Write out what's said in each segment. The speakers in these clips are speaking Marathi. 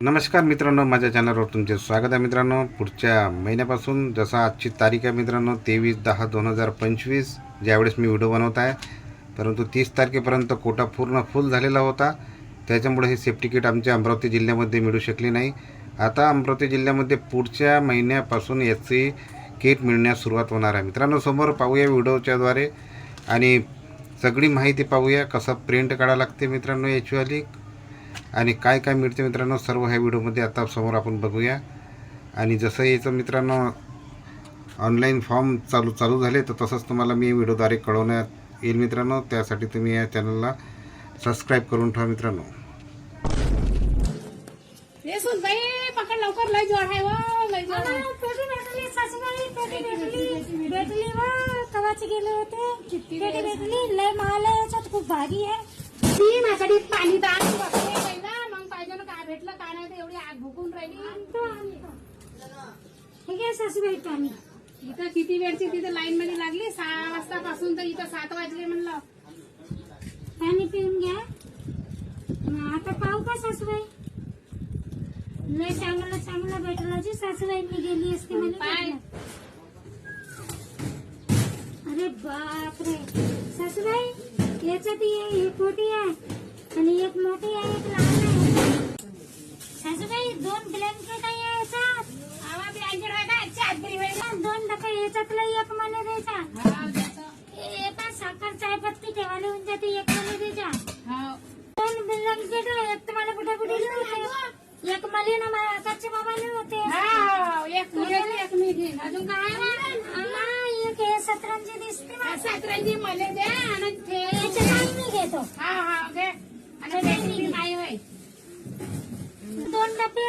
नमस्कार मित्रांनो माझ्या चॅनलवर तुमचे स्वागत आहे मित्रांनो. पुढच्या महिन्यापासून जसा आजची तारीख आहे मित्रांनो तेवीस दहा दोन हजार पंचवीस ज्यावेळेस मी व्हिडिओ बनवत आहे. परंतु तीस तारखेपर्यंत कोटा पूर्ण फुल झालेला होता. त्याच्यामुळे हे सेफ्टी किट आमच्या अमरावती जिल्ह्यामध्ये मिळू शकली नाही. आता अमरावती जिल्ह्यामध्ये पुढच्या महिन्यापासून याची किट मिळण्यास सुरुवात होणार आहे. मित्रांनो समोर पाहूया व्हिडिओच्याद्वारे आणि सगळी माहिती पाहूया कसं प्रिंट काढावं लागते मित्रांनो याच्युअली आणि काय काय मिळते मित्रांनो सर्व ह्या व्हिडिओमध्ये आता समोर आपण बघूया. आणि जसं याचं मित्रांनो ऑनलाईन फॉर्म चालू चालू झाले तर तसंच तुम्हाला मी व्हिडिओद्वारे कळवण्यात येईल मित्रांनो. त्यासाठी तुम्ही या चॅनलला सबस्क्राईब करून ठेवा मित्रांनो. खूप भारी आहे ती माझ्यासाठी पाणी दान बघते पहिला मग पाहिजे ना काय भेटलं काय नाही तर एवढी आग भुकून राहिली तो आणतो. हे सासूबाई पाणी इथं किती वेळची तिथं लाईन मध्ये लागली? सहा वाजता पासून तर इथं सात वाजले म्हणलं. पाणी पिऊन घ्या. आता पाहू का सासूबाई? लय चांगलं चांगलं भेटलं जी. सासूबाई मी गेली असती म्हणे पाय. भेटलं. अरे बापरे. सासूबाई याच्यात एक मोठी आहे. आणि एक मोठी आहे एक लहान सासूबाई दोन ब्लँकेट आहे याच्यात. आवा ब्लँकेट आजची आजबरी होईल दोन डबे याच्यातला एक मला द्यायचा. हा एका साखर चायपत्ती ठेवायला होऊन जाते एक मला द्यायचा. हो दोन ब्लँकेट एक तुम्हाला कुठे कुठे होते एक मला ना माझ्या आकाशच्या बाबाला होते. हा एक एक मी घेईन. अजून काय? आम्हा एक हे सतरंजी दिसते हा, मला. द्या आणि ते याचे मी घेतो. हा हा घे. आणि काय होय. दोन डबे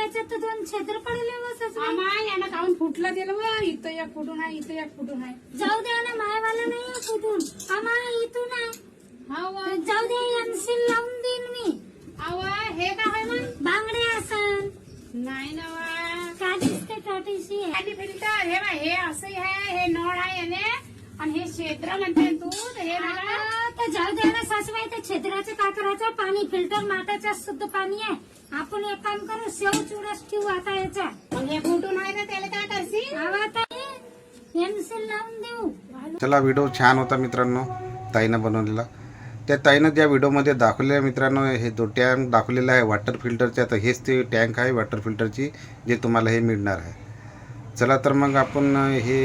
याच्यात तर दोन छेत्र पडले व सासूबाई. आम्हा यानं खाऊन फुटलं दिलं व इथं एक फुटून आहे इथं एक फुटून आहे. जाऊ द्या ना मायवाला नाही कुठून. आम्हा इथून आहे. हा व. जाऊ द्या एनसील लावून देईन मी. अव हे का होय मग? बांगडे असन. नाही ना वा. का दिसते काटीशी आहे फिल्टर हे बा हे असं आहे हे नळ आहे याने. आणि हे क्षेत्र म्हणते तू तर हे मला तर जाऊ द्या ना सासूबाई ते छेद्राचं काय करायचं? पाणी फिल्टर माठाचं शुद्ध पाणी आहे. आपण एक काम करू शेव चुरस ठेवू आता याचा. मग हे फुटून आहे ना त्याला काय करशील? लावून देऊ. चला व्हिडिओ छान होता मित्रांनो ताईनं बनवलेला. त्या ताईनं ज्या व्हिडिओमध्ये दाखवलेल्या मित्रांनो हे जो टँक दाखवलेला आहे वॉटर फिल्टरचा तर हेच ते टँक आहे वॉटर फिल्टरची जे तुम्हाला हे मिळणार आहे. चला तर मग आपण हे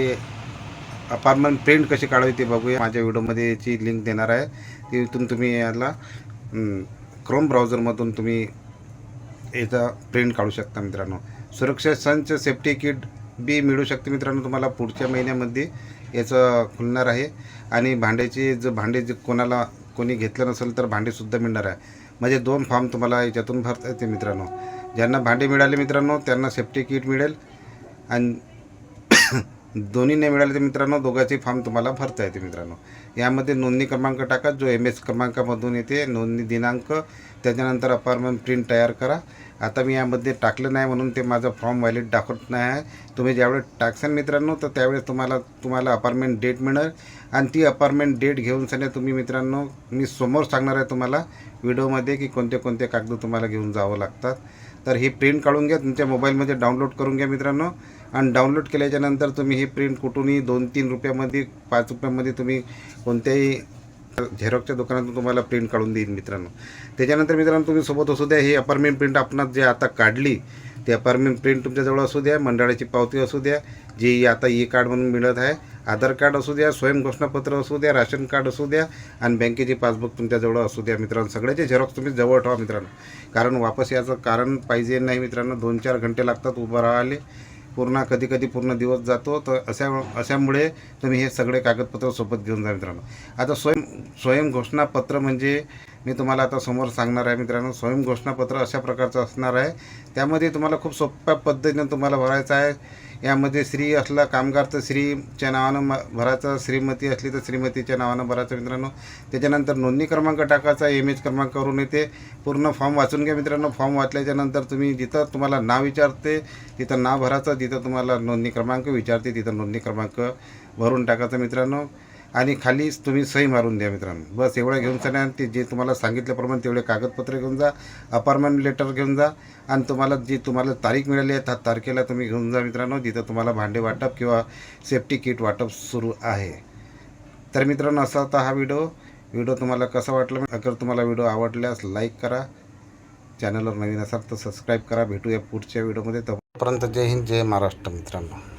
अपार्टमेंट प्रिंट कशी काढावी ते बघूया. माझ्या व्हिडिओमध्ये याची लिंक देणार आहे तिथून तुम्ही याला क्रोम ब्राउझरमधून तुम्ही याचा प्रिंट काढू शकता मित्रांनो. सुरक्षा संच सेफ्टी किट बी मिळू शकते मित्रांनो तुम्हाला पुढच्या महिन्यामध्ये. याचं खुलणार आहे. आणि भांड्याचे जर भांडे जे कोणाला कोणी घेतलं नसेल तर भांडेसुद्धा मिळणार आहे. म्हणजे दोन फॉर्म तुम्हाला याच्यातून भरता येते मित्रांनो. ज्यांना भांडे मिळाले मित्रांनो त्यांना सेफ्टी किट मिळेल. आणि दोन्ही नाही मिळाले तर मित्रांनो दोघांचे फॉर्म तुम्हाला भरता येते मित्रांनो. यामध्ये नोंदणी क्रमांक टाका जो एम एस क्रमांकामधून येते नोंदणी दिनांक त्याच्यानंतर अपार्टमेंट प्रिंट तयार करा. आता मी यामध्ये टाकलं नाही म्हणून ते माझं फॉर्म व्हॅलिड दाखवत नाही आहे. तुम्ही ज्यावेळेस टाकसान मित्रांनो तर त्यावेळेस तुम्हाला तुम्हाला अपार्टमेंट डेट मिळेल. आणि ती अपार्टमेंट डेट घेऊन सध्या तुम्ही मित्रांनो मी समोर सांगणार आहे तुम्हाला व्हिडिओमध्ये की कोणते कोणते कागद तुम्हाला घेऊन जावं लागतात. तर ही प्रिंट काढून घ्या तुमच्या मोबाईलमध्ये डाउनलोड करून घ्या मित्रांनो. आणि डाउनलोड केल्याच्यानंतर तुम्ही ही प्रिंट कुठूनही दोन तीन रुपयामध्ये पाच रुपयामध्ये तुम्ही कोणत्याही झेरॉक्सच्या दुकानातून तुम्हाला प्रिंट काढून देईन मित्रांनो. त्याच्यानंतर मित्रांनो तुम्ही सोबत असू द्या ही अपार्टमेंट प्रिंट आपण जे आता काढली ती अपार्टमेंट प्रिंट तुमच्याजवळ असू द्या मंडळाची पावती असू द्या जी आता ई कार्ड म्हणून मिळत आहे आधार कार्ड असू द्या स्वयं घोषणापत्र असू द्या राशन कार्ड असू द्या आणि बँकेची पासबुक तुमच्याजवळ असू द्या मित्रांनो. सगळ्याचे झेरॉक्स तुम्ही जवळ ठेवा मित्रांनो. कारण वापस याचं कारण पाहिजे नाही मित्रांनो. दोन चार घंटे लागतात उभं राहिले पूर्ण कधी कधी पूर्ण दिवस जातो. तर अशा अशामुळे तुम्ही हे सगळे कागदपत्र सोबत घेऊन जा मित्रांनो. आता स्वयं स्वयं घोषणापत्र म्हणजे मी तुम्हाला आता समोर सांगणार आहे मित्रांनो. स्वयं घोषणापत्र अशा प्रकारचं असणार आहे. त्यामध्ये तुम्हाला खूप सोप्या पद्धतीनं तुम्हाला भरायचं आहे. यामध्ये स्त्री असला कामगार तर स्त्रीच्या नावानं म भरायचं श्रीमती असली तर श्रीमतीच्या नावानं भरायचं मित्रांनो. त्याच्यानंतर नोंदणी क्रमांक टाकायचा एम एच क्रमांक करून येते. पूर्ण फॉर्म वाचून घ्या मित्रांनो. फॉर्म वाचल्याच्यानंतर तुम्ही जिथं तुम्हाला नाव विचारते तिथं नाव भरायचं जिथं तुम्हाला नोंदणी क्रमांक विचारते तिथं नोंदणी क्रमांक भरून टाकायचा मित्रांनो. आणि खालीच तुम्ही सही मारून द्या मित्रांनो. बस एवढं घेऊन चला आणि ते जे तुम्हाला सांगितल्याप्रमाणे तेवढे कागदपत्र घेऊन जा अपार्टमेंट लेटर घेऊन जा आणि तुम्हाला जी तुम्हाला तारीख मिळाली आहे त्या तारखेला तुम्ही घेऊन जा मित्रांनो. जिथं तुम्हाला भांडे वाटप किंवा सेफ्टी किट वाटप सुरू आहे. तर मित्रांनो असा होता हा व्हिडिओ व्हिडिओ तुम्हाला कसा वाटला? अगर तुम्हाला व्हिडिओ आवडल्यास लाईक करा. चॅनलवर नवीन असाल तर सबस्क्राईब करा. भेटूया पुढच्या व्हिडिओमध्ये तोपर्यंत जय हिंद जय महाराष्ट्र मित्रांनो.